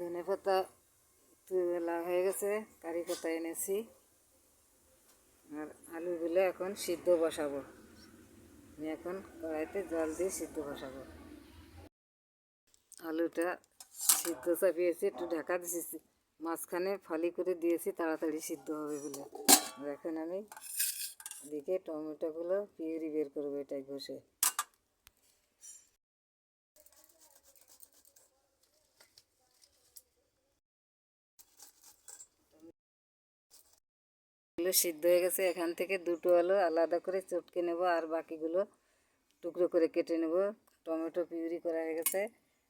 ধনে পাতা তোলা হয়ে গেছে, কারি পাতা এনেছি। আর আলুগুলো এখন সিদ্ধ বসাবো। আমি এখন কড়াইতে জল দিয়ে সিদ্ধ বসাবো। আলুটা সিদ্ধ চাপিয়েছি, একটু ঢাকা দিয়েছি মাঝখানে ফালি করে দিয়েছি, তাড়াতাড়ি সিদ্ধ হবে বলে। এখন আমি এদিকে টমেটোগুলো পিউরি বের করব এটাই ঘষে এগুলো সিদ্ধ হয়ে গেছে, এখান থেকে দুটো আলু আলাদা করে চটকে নেব আর বাকিগুলো টুকরো করে কেটে নেব। টমেটো পিউরি করা হয়ে গেছে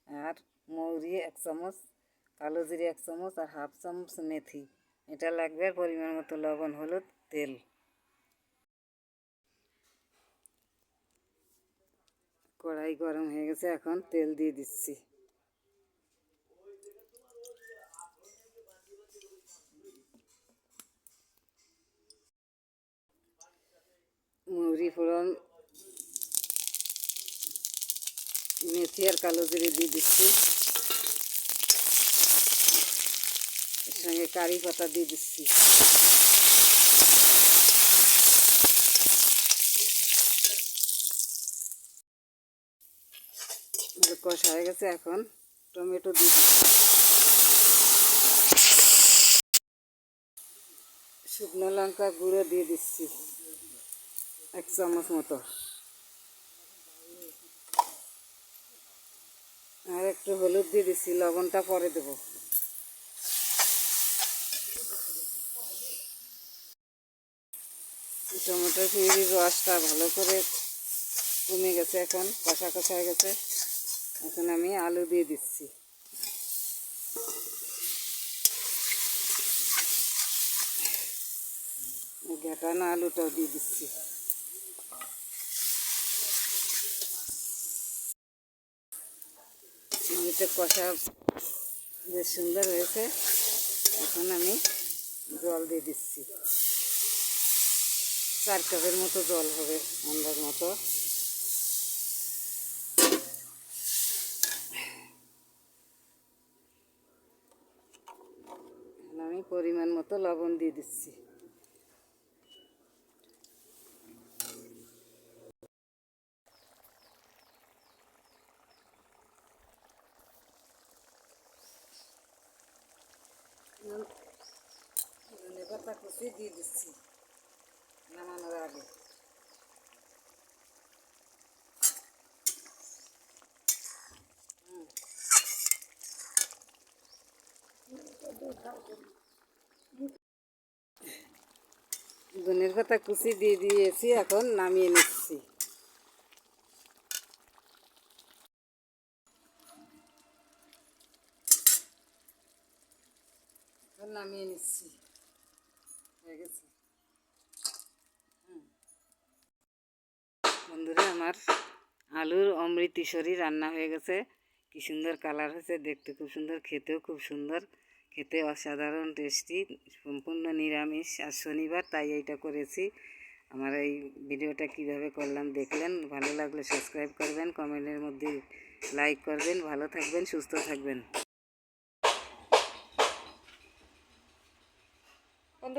আর মৌরি এক চামচ, কালো জিরে এক চামচ আর হাফ চামচ মেথি। এটা লাগবে আর পরিমাণ মতো লবণ, হলুদ, তেল। কড়াই গরম হয়ে গেছে, এখন তেল দিয়ে দিচ্ছি। মৌরি ফোড়ন, মেথি আর কালো জিরে দিয়ে দিচ্ছি। এর সঙ্গে কারি পাতা দিয়ে দিচ্ছি। কষা হয়ে গেছে এখন, টমেটো দিয়ে দিচ্ছি। শুকনো লঙ্কা গুঁড়ো দিয়ে দিচ্ছি। এক চামচ মতো। আর একটু হলুদ দিয়ে দিচ্ছি, লবণটা পরে দেবো। টমেটো পিউরির রসটা ভালো করে কমে গেছে এখন, কষা কষা হয়ে গেছে। এখন আমি আলু দিয়ে দিচ্ছি। ঘেটানো আলুটাও দিয়ে দিচ্ছি। এটা কষা বেশ সুন্দর হয়েছে। এখন আমি জল দিয়ে দিচ্ছি। চার কাপের মতো জল হবে আন্দাজ মতো। আমি পরিমাণ মতো লবণ দিয়ে দিচ্ছি ধনে পাতা কুচি দিয়ে দিচ্ছি। নামানোর আগে। ধনের পাতা কুচি দিয়ে দিয়েছি, এখন নামিয়ে নিচ্ছি। নামিয়ে নিচ্ছি। বন্ধুরা, আমার আলুর অমৃতিসরি রান্না হয়ে গেছে। কি সুন্দর কালার হয়েছে, দেখতে খুব সুন্দর, খেতেও খুব সুন্দর। খেতে অসাধারণ টেস্টি, সম্পূর্ণ নিরামিষ। আর শনিবার, তাই এইটা করেছি। আমার এই ভিডিওটা কীভাবে করলাম দেখলেন। ভালো লাগলে সাবস্ক্রাইব করবেন, কমেন্টের মধ্যে লাইক করবেন। ভালো থাকবেন, সুস্থ থাকবেন। বন্ধ